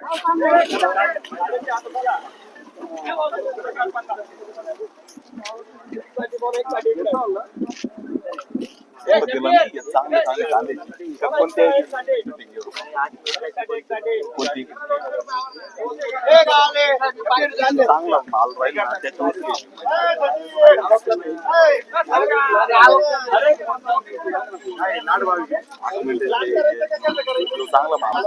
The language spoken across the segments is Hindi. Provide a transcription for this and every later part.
Thank you. नाही घेत, चांगले चांगले कांदे तर कोणत्या shooting घेऊ? कोणती चांगला माल राहील ना त्याच्यावर घेऊ. म्हणजे ते- तो चांगला माल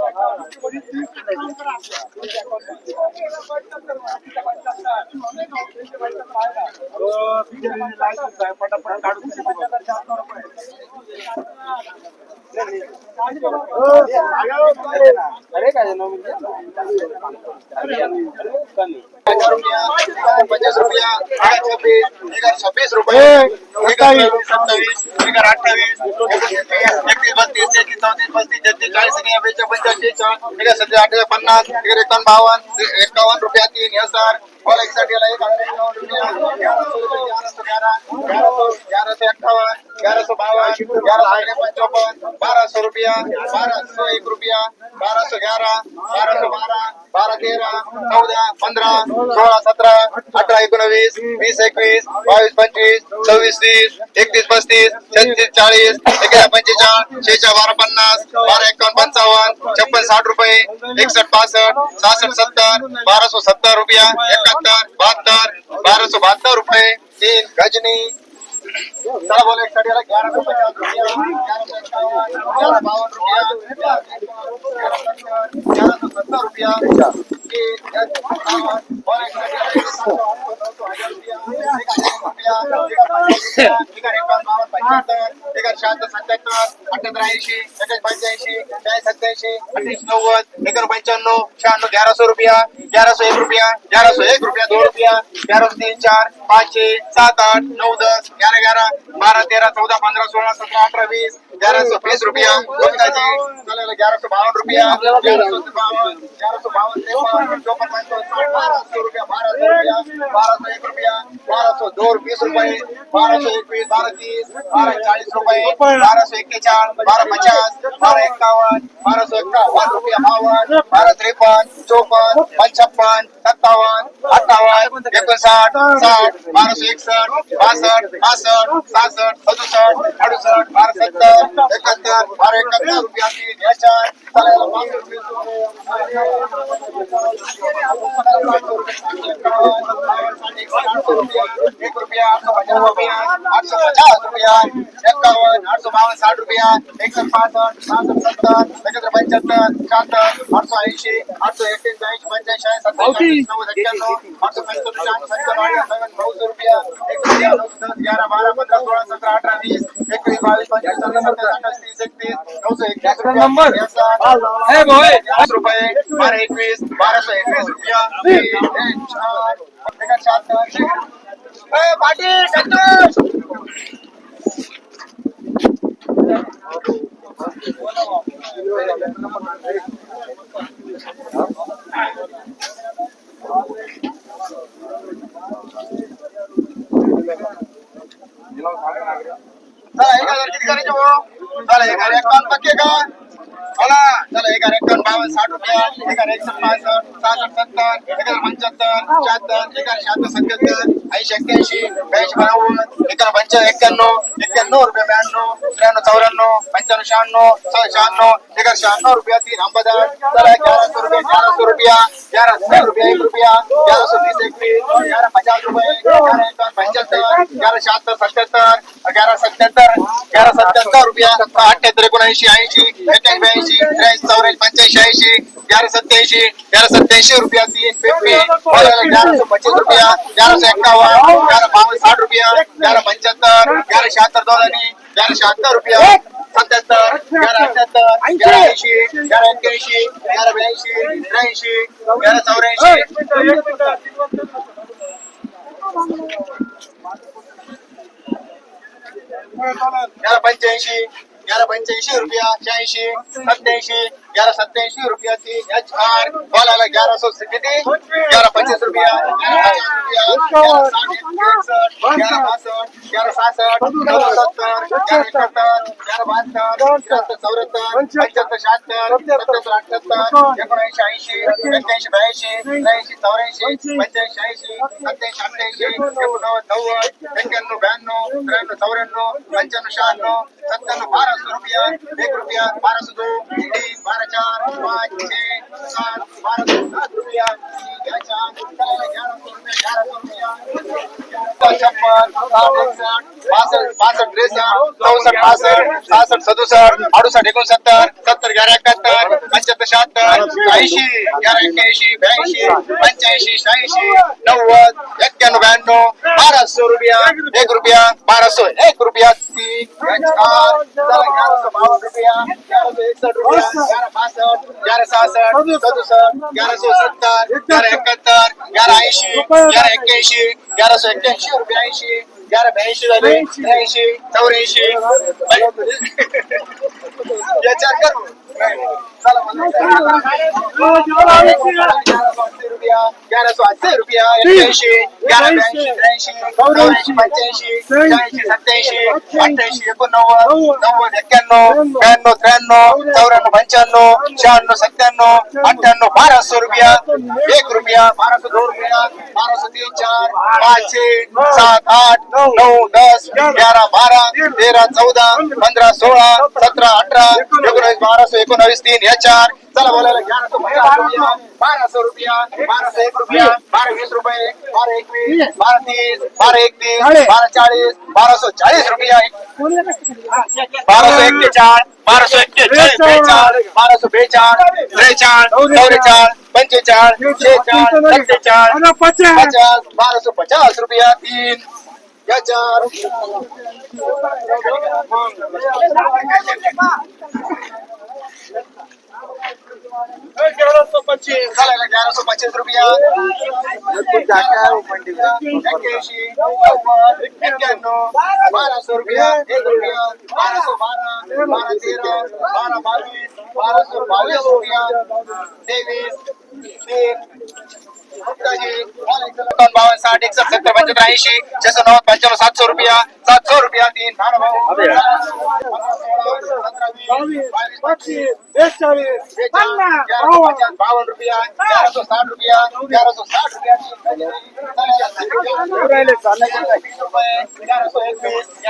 पचास रुपया। आठ छब्बीस एक छब्बीस एक एकतीस बत्तीस चौतीस पस्तीस छत्तीस चाळीस पंच्याऐंशी एक सत्तर पन्नास एक एकावन्न बावन्न रुपया तीन हज़ार और एक साठी एक सौ ग्यारह सौ अट्ठावन ग्यारह सौ बावन ग्यारह सौ पंचावन बारह सौ रुपया बारह सौ एक रुपया बारह सौ ग्यारह बारह सौ बारह बारह तेरह चौदह पंधरा सोळा सतरा अठरा एकोणवीस वीस एकवीस बावीस पंचवीस सव्वीस तीस एकतीस पस्तीस छत्तीस चाळीस एकोणा पंचेचाळीस शेहेचाळ बारा पन्नास बारा एकावन्न पंचावन्न छप्पन साठ रुपये एकसष्ट पासष्ट सहासष्ट सत्तर बाराशे सत्तर रुपया एकाहत्तर बहात्तर बाराशे बहात्तर रुपये तीन गजनी चला बोला एक साडीला ग्यारह सौ पचास रुपया ग्यारह बावन रुपया ग्यारह सौ सत्तर रुपया और एक शहाण्णव ग्यारह रुपया ग्यारह सौ एक रुपया ग्यारह सौ एक रुपया दो रुपया ग्यारह सौ तीन चार पाच छे सात आठ नऊ दस ग्यारह ग्यारह बारह तेरह चौदह पंद्रह सोलह सत्रह अठारह बीस ग्यारह सौ बीस रुपया गोविंदाजी चलेगा ग्यारह सौ बावन रुपया सौ सौ चौपन पंचावन बारह सौ बारह सौ रुपया बारह सौ एक रुपया बारह सौ दो रुपये बारह सौ एकवीस बारह तीस बारह चाळीस रुपये बारह सौ एक्केचाळ बारह पचास बारह एक्कावन्न बारह सौ त्रेपन्न चौपन्न पंचावन्न सत्तावन्न अठ्ठावन्न एकोणसाठ साठ बाराशे एकसष्ट बासष्ट पासष्ट सहासष्ट सदुसष्ट अडुसष्ट बारा सत्तर एकाहत्तर बारा एकाहत्तर रुपया तीन रुपये एक रुपया आठ सौ पचास रुपया सौ एकावन्न आठ सौ बावन साठ रुपया एकसष्ट पासष्ट सहासष्ट सत्तर एकत्र पंच्याहत्तर शहात्तर आठ सौ ऐंशी आठ सौ एकतीस ब्याऐंशी पंच्याऐंशी सत्तावीस नव्वद एक्क्याण्णव आठ सौ पंच्याहत्तर सत्तर नऊशे रुपया एक रुपया दस ग्यारह बारह पंधरा सोळा सतरा अठरा वीस एकवीस बावीस पंचवीस सत्तावीस अठ्ठावीस तीस एकतीस नऊशे एकतीस रुपया वीस रुपये बारा एकवीस बाराशे एकवीस रुपया. पाटील चला, एक हज़ार किती करायचे भाऊ चला, एक हज़ार एकावन्न पक्के का? चला एक हज़ार एकावन्न बावन्न साठ रुपया, एक हज़ार एकसष्ट पासष्ट ग्यारह सौ ग्यारह सौ रुपया ग्यारह सौ रुपया तीन फिफ्टी ग्यारह सौ पच्चीस रुपया, ग्यारह सौ एक्कावन ग्यारह बावन साठ रुपया, ग्यारह पंच्याहत्तर ग्यारह शहात्तर दोन आणि ग्यारह शहात्तर रुपया ग्यारह अठ्याहत्तर ग्यारह पंच्याऐंशी रुपया शहाऐंशी सत्याऐंशी ग्यारह सत्याऐंशी रुपया ती एच आर बोलायला ग्यारह सौ किती ग्यारह पच्चीस रुपया ग्यारह पचास रुपया एक रुपया बाराशे दोन तीन बारा चार पाच छे, सात बाराशे सात रुपया। छप्पन साठ एकसठ बासष्ट बासष्ट त्रेसष्ट चौसष्ट पासष्ट सहासष्ट एकोणसत्तर सत्तर ग्यारह ऐंशी ग्यारह एक्क्याऐंशी ब्याऐंशी पंच्याऐंशी शहाऐंशी नव्वद एक्क्याण्णव ब्याण्णव रुपया, एक रुपया एक रुपया चला ग्यारह बावन्न रुपया, ग्यारह रुपया, ग्यारह सौ सत्तर, ग्यारह एकाहत्तर ग्यारह ग्यारह ग्यारह सौ एक्क्याऐंशी रुपया ग्यारह ब्याऐंशी झाले त्र्याऐंशी ग्यारह सौ अस्सी रुपया एक्क्याऐंशी ग्यारह ब्याऐंशी त्र्याऐंशी चौऱ्याऐंशी पंच्याऐंशी शहाऐंशी सत्याऐंशी अठ्ठ्याऐंशी एकोणनव्वद नव्वद एक्क्याण्णव ब्याण्णव त्र्याण्णव चौऱ्याण्णव पंच्याण्णव शहाण्णव सत्त्याण्णव अठ्ठ्याण्णव बाराशे रुपया एक रुपया बाराशे दोन रुपया बाराशे तीन चार पाचशे सात आठ नऊ, दस, ग्यारा, बारा, तेरा, चौदा, पंधरा, सोळा, सतरा, अठरा, एकोणीस बाराशे एकोणावीस तीन या चार। चला बोलायला ग्यारह रुपया बाराशे रुपया बाराशे एक रुपया बारा वीस रुपये बारा एकवीस बारा तीस बारा एकतीस बारा चाळीस बाराशे चाळीस रुपया। बाराशे एक्केचाळ बाराशे एक्केचाळीस बेचाळ बाराशे बेचाळ त्रेचाळ चौवेचाळ पंचेचाळ शेचाळ सत्तेचाळ पचास। बाराशे पचास रुपया तीन या चार चालेल ग्यारह सौ पच्चीस रुपया एक्क्याऐंशी नव्वद एक्क्याण्णव बाराशे रुपया एक रुपया बाराशे बारा बारा तेरा बारा बावीस बाराशे बावीस रुपया तेवीस तीन साठ पंच्याहत्तर ऐंशी छशे नव्वद पंच्याण्णव सातशे रुपया ग्यारह सौ साठ रुपया ग्यारह सौ सौ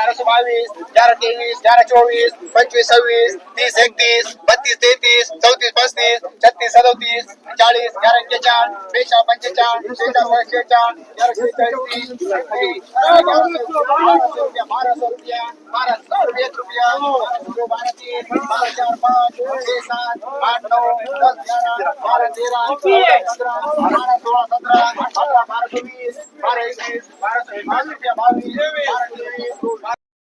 सौ चौबीस पंचवीस सव्वीस तीस एकतीस बत्तीस तेहतीस चौतीस, पस्तीस, छत्तीस, सदोतीस चाळीस ग्यारह शेचाळ ग्यारह शेचाळीस तीस बाराशे रुपया बाराशे रुपये एक रुपया बारा तीन बारा चार, पाच, छे, सात, आठ नऊ दस, ग्यारह बारा तेरा पंधरा बारा सोळा सतरा अठरा बारा चोवीस बारा एकवीस बारा चोवीस बावीस रुपया बावीस बारा तेवीस